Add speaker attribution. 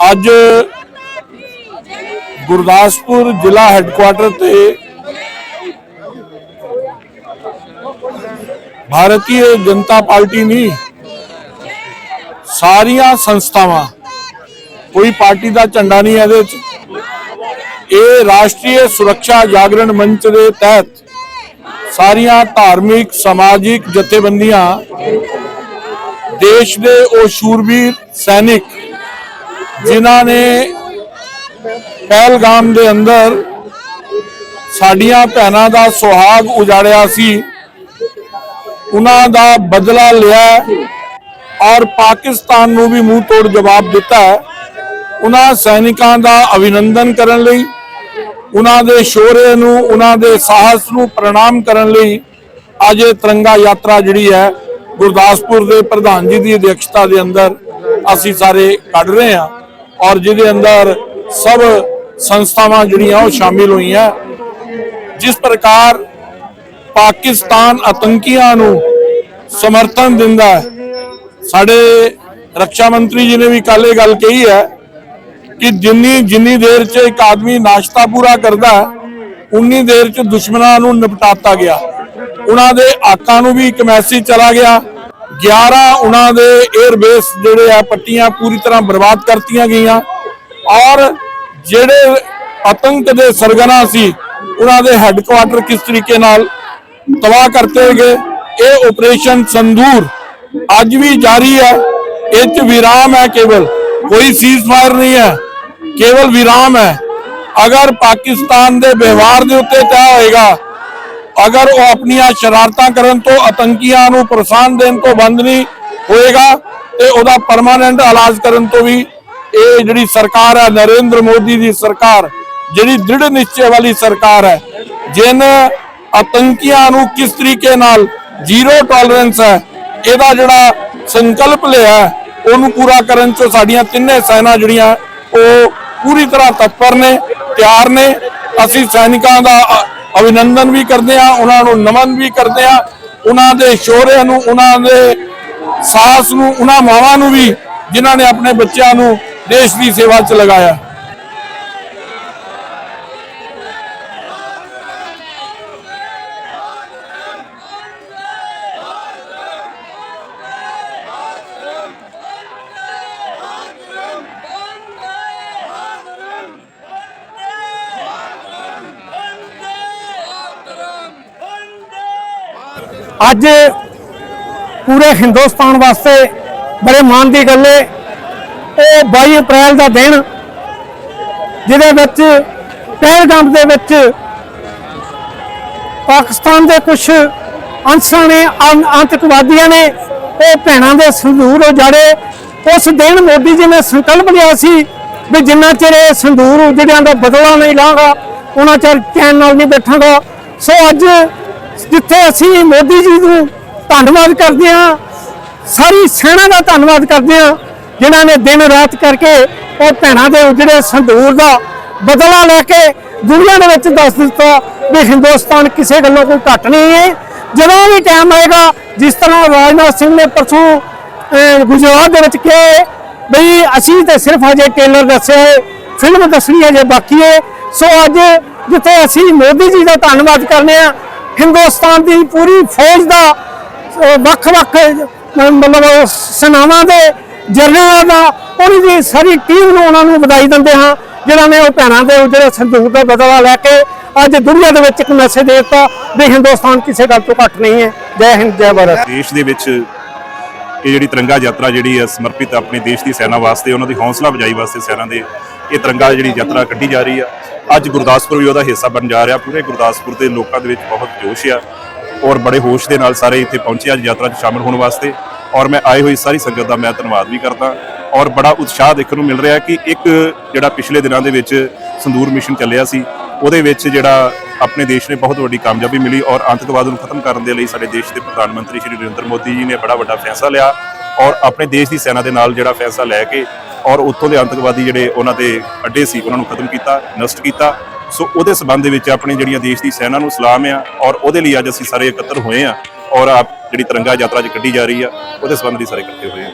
Speaker 1: ਅੱਜ ਗੁਰਦਾਸਪੁਰ ਜ਼ਿਲ੍ਹਾ ਹੈੱਡਕੁਆਟਰ ਤੇ ਭਾਰਤੀ ਜਨਤਾ ਪਾਰਟੀ ਨਹੀਂ ਸਾਰੀਆਂ ਸੰਸਥਾਵਾਂ, ਕੋਈ ਪਾਰਟੀ ਦਾ ਝੰਡਾ ਨਹੀਂ ਇਹਦੇ ਵਿੱਚ। ਇਹ ਰਾਸ਼ਟਰੀ ਸੁਰੱਖਿਆ ਜਾਗਰਣ ਮੰਚ ਦੇ ਤਹਿਤ ਸਾਰੀਆਂ ਧਾਰਮਿਕ, ਸਮਾਜਿਕ ਜਥੇਬੰਦੀਆਂ, ਦੇਸ਼ ਦੇ ਉਹ ਸ਼ੂਰਬੀਰ ਸੈਨਿਕ ਜਿਨ੍ਹਾਂ ਨੇ ਪਹਿਲਗਾਮ ਦੇ ਅੰਦਰ ਸਾਡੀਆਂ ਭੈਣਾਂ ਦਾ ਸੁਹਾਗ ਉਜਾੜਿਆ ਸੀ, ਉਹਨਾਂ ਦਾ ਬਦਲਾ ਲਿਆ ਔਰ ਪਾਕਿਸਤਾਨ ਨੂੰ ਵੀ ਮੂੰਹ ਤੋੜ ਜਵਾਬ ਦਿੱਤਾ ਉਹਨਾਂ ਸੈਨਿਕਾਂ ਦਾ ਅਭਿਨੰਦਨ ਕਰਨ ਲਈ, ਉਹਨਾਂ ਦੇ ਸ਼ੌਰਯ ਨੂੰ, ਉਹਨਾਂ ਦੇ ਸਾਹਸ ਨੂੰ ਪ੍ਰਣਾਮ ਕਰਨ ਲਈ ਅੱਜ ਇਹ ਤਿਰੰਗਾ ਯਾਤਰਾ ਜਿਹੜੀ ਹੈ, ਗੁਰਦਾਸਪੁਰ ਦੇ ਪ੍ਰਧਾਨ ਜੀ ਦੀ ਅਧਿਕਸ਼ਤਾ ਦੇ ਅੰਦਰ ਅਸੀਂ ਸਾਰੇ ਕੱਢ ਰਹੇ ਹਾਂ। ਔਰ ਜਿਹਦੇ ਅੰਦਰ ਸਭ ਸੰਸਥਾਵਾਂ ਜਿਹੜੀਆਂ ਉਹ ਸ਼ਾਮਿਲ ਹੋਈਆਂ। ਜਿਸ ਪ੍ਰਕਾਰ ਪਾਕਿਸਤਾਨ ਆਤੰਕੀਆਂ ਨੂੰ ਸਮਰਥਨ ਦਿੰਦਾ ਸਾਡੇ ਰੱਖਿਆ ਮੰਤਰੀ ਜੀ ਨੇ ਵੀ ਕੱਲ ਇਹ ਗੱਲ ਕਹੀ ਹੈ ਕਿ ਜਿੰਨੀ ਜਿੰਨੀ ਦੇਰ 'ਚ ਇੱਕ ਆਦਮੀ ਨਾਸ਼ਤਾ ਪੂਰਾ ਕਰਦਾ ਉਨੀ ਦੇਰ 'ਚ ਦੁਸ਼ਮਣਾਂ ਨੂੰ ਨਿਪਟਾਤਾ ਗਿਆ। ਉਹਨਾਂ ਦੇ ਆਕਾਂ ਨੂੰ ਵੀ ਇੱਕ ਮੈਸੇਜ ਚਲਾ ਗਿਆ 11 ਉਹਨਾਂ ਦੇ 에ਅਰਬੇਸ ਜਿਹੜੇ ਆ, ਪੱਟੀਆਂ ਪੂਰੀ ਤਰ੍ਹਾਂ ਬਰਬਾਦ ਕਰਤੀਆਂ ਗਈਆਂ। ਔਰ ਜਿਹੜੇ ਆਤੰਕ ਦੇ ਸਰਗਨਾ ਸੀ, ਉਹਨਾਂ ਦੇ ਹੈੱਡਕੁਆਟਰ ਕਿਸ ਤਰੀਕੇ ਨਾਲ ਤਬਾਹ ਕਰਤੇ ਗਏ, ਇਹ ਆਪਰੇਸ਼ਨ ਸੰਦੂਰ ਅੱਜ ਵੀ ਜਾਰੀ ਹੈ। ਇਹ 'ਚ ਵਿਰਾਮ ਹੈ ਕੇਵਲ, ਕੋਈ ਸੀਜ਼ ਫਾਇਰ ਨਹੀਂ ਹੈ, ਕੇਵਲ ਵਿਰਾਮ ਹੈ। ਅਗਰ ਪਾਕਿਸਤਾਨ ਦੇ ਵਿਵਹਾਰ ਦੇ ਉੱਤੇ ਤੈਅ ਹੋਏਗਾ ਅਗਰ ਉਹ ਆਪਣੀਆਂ ਸ਼ਰਾਰਤਾਂ ਕਰਨ ਤੋਂ ਆਤੰਕੀਆਂ ਨੂੰ ਪ੍ਰੋਤਸਾਹਨ ਦੇਣ ਤੋਂ ਬੰਦ ਨਹੀਂ ਹੋਏਗਾ ਤੇ ਉਹਦਾ ਪਰਮਾਨੈਂਟ ਇਲਾਜ ਕਰਨ ਤੋਂ ਵੀ ਇਹ ਜਿਹੜੀ ਸਰਕਾਰ ਹੈ, ਨਰਿੰਦਰ ਮੋਦੀ ਦੀ ਸਰਕਾਰ, ਜਿਹੜੀ ਦ੍ਰਿੜ ਨਿਸ਼ਚੈ ਵਾਲੀ ਸਰਕਾਰ ਹੈ, ਜਿਨ ਆਤੰਕੀਆਂ ਨੂੰ ਕਿਸ ਤਰੀਕੇ ਨਾਲ ਜ਼ੀਰੋ ਟੋਲਰੈਂਸ ਹੈ, ਇਹਦਾ ਜਿਹੜਾ ਸੰਕਲਪ ਲਿਆ ਉਹਨੂੰ ਪੂਰਾ ਕਰਨ ਚ ਸਾਡੀਆਂ ਤਿੰਨੇ ਸੈਨਾ ਜਿਹੜੀਆਂ, ਉਹ ਪੂਰੀ ਤਰ੍ਹਾਂ ਤਤਪਰ ਨੇ, ਤਿਆਰ ਨੇ। ਅਸੀਂ ਸੈਨਿਕਾਂ ਦਾ ਅਭਿਨੰਦਨ ਵੀ ਕਰਦੇ ਹਾਂ, ਉਹਨਾਂ ਨੂੰ ਨਮਨ ਵੀ ਕਰਦੇ ਹਾਂ, ਉਹਨਾਂ ਦੇ ਸ਼ੋਹਰਿਆਂ ਨੂੰ, ਉਹਨਾਂ ਦੇ ਸਾਸ ਨੂੰ, ਉਹਨਾਂ ਮਾਵਾਂ ਨੂੰ ਵੀ, ਜਿਨ੍ਹਾਂ ਨੇ ਆਪਣੇ ਬੱਚਿਆਂ ਨੂੰ ਦੇਸ਼ ਦੀ ਸੇਵਾ 'ਚ ਲਗਾਇਆ।
Speaker 2: ਅੱਜ ਪੂਰੇ ਹਿੰਦੁਸਤਾਨ ਵਾਸਤੇ ਬੜੇ ਮਾਣ ਦੀ ਗੱਲ ਏ। ਉਹ 22 ਅਪ੍ਰੈਲ ਦਾ ਦਿਨ, ਜਿਹਦੇ ਵਿੱਚ ਪਹਿਲਗਾਮ ਦੇ ਵਿੱਚ ਪਾਕਿਸਤਾਨ ਦੇ ਕੁਝ ਅੰਸ਼ਾਂ ਨੇ ਆਤੰਕਵਾਦੀਆਂ ਨੇ ਉਹ ਭੈਣਾਂ ਦੇ ਸੰਦੂਰ ਉਜਾੜੇ। ਉਸ ਦਿਨ ਮੋਦੀ ਜੀ ਨੇ ਸੰਕਲਪ ਲਿਆ ਸੀ ਵੀ ਜਿੰਨਾ ਚਿਰ ਇਹ ਸੰਧੂਰ ਉਜੜਿਆਂ ਦਾ ਬਦਲਾ ਨਹੀਂ ਲਾਂਗਾ, ਉਹਨਾਂ ਚਿਰ ਚੈਨ ਨਾਲ ਨਹੀਂ ਬੈਠਾਂਗਾ। ਸੋ ਅੱਜ ਜਿੱਥੇ ਅਸੀਂ ਮੋਦੀ ਜੀ ਨੂੰ ਧੰਨਵਾਦ ਕਰਦੇ ਹਾਂ, ਸਾਰੀ ਸੈਨਾ ਦਾ ਧੰਨਵਾਦ ਕਰਦੇ ਹਾਂ, ਜਿਨ੍ਹਾਂ ਨੇ ਦਿਨ ਰਾਤ ਕਰਕੇ ਉਹ ਭੈਣਾਂ ਦੇ ਉਜੜੇ ਸੰਦੂਰ ਦਾ ਬਦਲਾ ਲੈ ਕੇ ਦੁਨੀਆ ਦੇ ਵਿੱਚ ਦੱਸ ਦਿੱਤਾ ਵੀ ਹਿੰਦੁਸਤਾਨ ਕਿਸੇ ਗੱਲੋਂ ਕੋਈ ਘੱਟ ਨਹੀਂ ਹੈ। ਜਦੋਂ ਵੀ ਟਾਈਮ ਆਏਗਾ, ਜਿਸ ਤਰ੍ਹਾਂ ਰਾਜਨਾਥ ਸਿੰਘ ਨੇ ਪਰਸੋਂ ਗੁਜਰਾਤ ਦੇ ਵਿੱਚ ਕਿਹਾ ਬਈ ਅਸੀਂ ਤਾਂ ਸਿਰਫ ਅਜੇ ਟੇਲਰ ਦੱਸਿਆ ਹੈ, ਫਿਲਮ ਦੱਸਣੀ ਅਜੇ ਬਾਕੀ ਹੈ। ਸੋ ਅੱਜ ਜਿੱਥੇ ਅਸੀਂ ਮੋਦੀ ਜੀ ਦਾ ਧੰਨਵਾਦ ਕਰਨੇ ਆ ਹਿੰਦੁਸਤਾਨ ਦੀ ਪੂਰੀ ਫੌਜ ਦਾ ਵੱਖ-ਵੱਖ ਮਤਲਬ ਸੈਨਾਵਾਂ ਦੇ ਜਰਨਲਾਂ ਦਾ ਉਹਨਾਂ ਦੀ ਸਾਰੀ ਟੀਮ ਨੂੰ ਉਹਨਾਂ ਨੂੰ ਵਧਾਈ ਦਿੰਦੇ ਹਾਂ, ਜਿਨ੍ਹਾਂ ਨੇ ਉਹ ਭੈਣਾਂ ਦੇ ਜਿਹੜੇ ਸੰਦੂਕ ਦਾ ਬਦਲਾ ਲੈ ਕੇ ਅੱਜ ਦੁਨੀਆ ਦੇ ਵਿੱਚ ਇੱਕ ਮੈਸੇਜ ਦੇ ਦਿੱਤਾ ਵੀ ਹਿੰਦੁਸਤਾਨ ਕਿਸੇ ਗੱਲ ਤੋਂ ਘੱਟ ਨਹੀਂ ਹੈ। ਜੈ ਹਿੰਦ, ਜੈ ਭਾਰਤ।
Speaker 3: ਦੇਸ਼ ਦੇ ਵਿੱਚ ਇਹ ਜਿਹੜੀ ਤਿਰੰਗਾ ਯਾਤਰਾ ਜਿਹੜੀ ਹੈ ਸਮਰਪਿਤ ਆਪਣੇ ਦੇਸ਼ ਦੀ ਸੈਨਾ ਵਾਸਤੇ, ਉਹਨਾਂ ਦੀ ਹੌਸਲਾ ਅਫਜ਼ਾਈ ਵਾਸਤੇ ਸੈਨਾ ਦੇ, ਇਹ ਤਿਰੰਗਾ ਜਿਹੜੀ ਯਾਤਰਾ ਕੱਢੀ ਜਾ ਰਹੀ ਆ। ਅੱਜ ਗੁਰਦਾਸਪੁਰ ਵੀ ਉਹਦਾ ਹਿੱਸਾ ਬਣ ਜਾ ਰਿਹਾ। ਪੂਰੇ ਗੁਰਦਾਸਪੁਰ ਦੇ ਲੋਕਾਂ ਦੇ ਵਿੱਚ ਬਹੁਤ ਜੋਸ਼ ਆ ਔਰ ਬੜੇ ਹੋਸ਼ ਦੇ ਨਾਲ ਸਾਰੇ ਇੱਥੇ ਪਹੁੰਚੇ ਅੱਜ ਯਾਤਰਾ 'ਚ ਸ਼ਾਮਲ ਹੋਣ ਵਾਸਤੇ। ਔਰ ਮੈਂ ਆਏ ਹੋਈ ਸਾਰੀ ਸੰਗਤ ਦਾ ਮੈਂ ਧੰਨਵਾਦ ਵੀ ਕਰਦਾ ਔਰ ਬੜਾ ਉਤਸ਼ਾਹ ਦੇਖਣ ਨੂੰ ਮਿਲ ਰਿਹਾ ਕਿ ਇੱਕ ਜਿਹੜਾ ਪਿਛਲੇ ਦਿਨਾਂ ਦੇ ਵਿੱਚ ਸੰਦੂਰ ਮਿਸ਼ਨ ਚੱਲਿਆ ਸੀ, ਉਹਦੇ ਵਿੱਚ ਜਿਹੜਾ ਆਪਣੇ ਦੇਸ਼ ਨੇ ਬਹੁਤ ਵੱਡੀ ਕਾਮਯਾਬੀ ਮਿਲੀ ਔਰ ਆਤੰਕਵਾਦ ਨੂੰ ਖਤਮ ਕਰਨ ਦੇ ਲਈ ਸਾਡੇ ਦੇਸ਼ ਦੇ ਪ੍ਰਧਾਨ ਮੰਤਰੀ ਸ਼੍ਰੀ ਨਰਿੰਦਰ ਮੋਦੀ ਜੀ ਨੇ ਬੜਾ ਵੱਡਾ ਫੈਸਲਾ ਲਿਆ ਔਰ ਆਪਣੇ ਦੇਸ਼ ਦੀ ਸੈਨਾ ਦੇ ਨਾਲ ਜਿਹੜਾ ਫੈਸਲਾ ਲੈ ਕੇ ਔਰ ਉੱਥੋਂ ਦੇ ਆਤੰਕਵਾਦੀ ਜਿਹੜੇ ਉਹਨਾਂ ਦੇ ਅੱਡੇ ਸੀ, ਉਹਨਾਂ ਨੂੰ ਖਤਮ ਕੀਤਾ, ਨਸ਼ਟ ਕੀਤਾ। ਸੋ ਉਹਦੇ ਸਬੰਧ ਦੇ ਵਿੱਚ ਆਪਣੀ ਜਿਹੜੀਆਂ ਦੇਸ਼ ਦੀ ਸੈਨਾ ਨੂੰ ਸਲਾਮ ਆ ਔਰ ਉਹਦੇ ਲਈ ਅੱਜ ਅਸੀਂ ਸਾਰੇ ਇਕੱਤਰ ਹੋਏ ਆ ਔਰ ਆਪ ਜਿਹੜੀ ਤਿਰੰਗਾ ਯਾਤਰਾ 'ਚ ਕੱਢੀ ਜਾ ਰਹੀ ਆ, ਉਹਦੇ ਸਬੰਧ ਲਈ ਸਾਰੇ ਇਕੱਠੇ ਹੋਏ ਆ।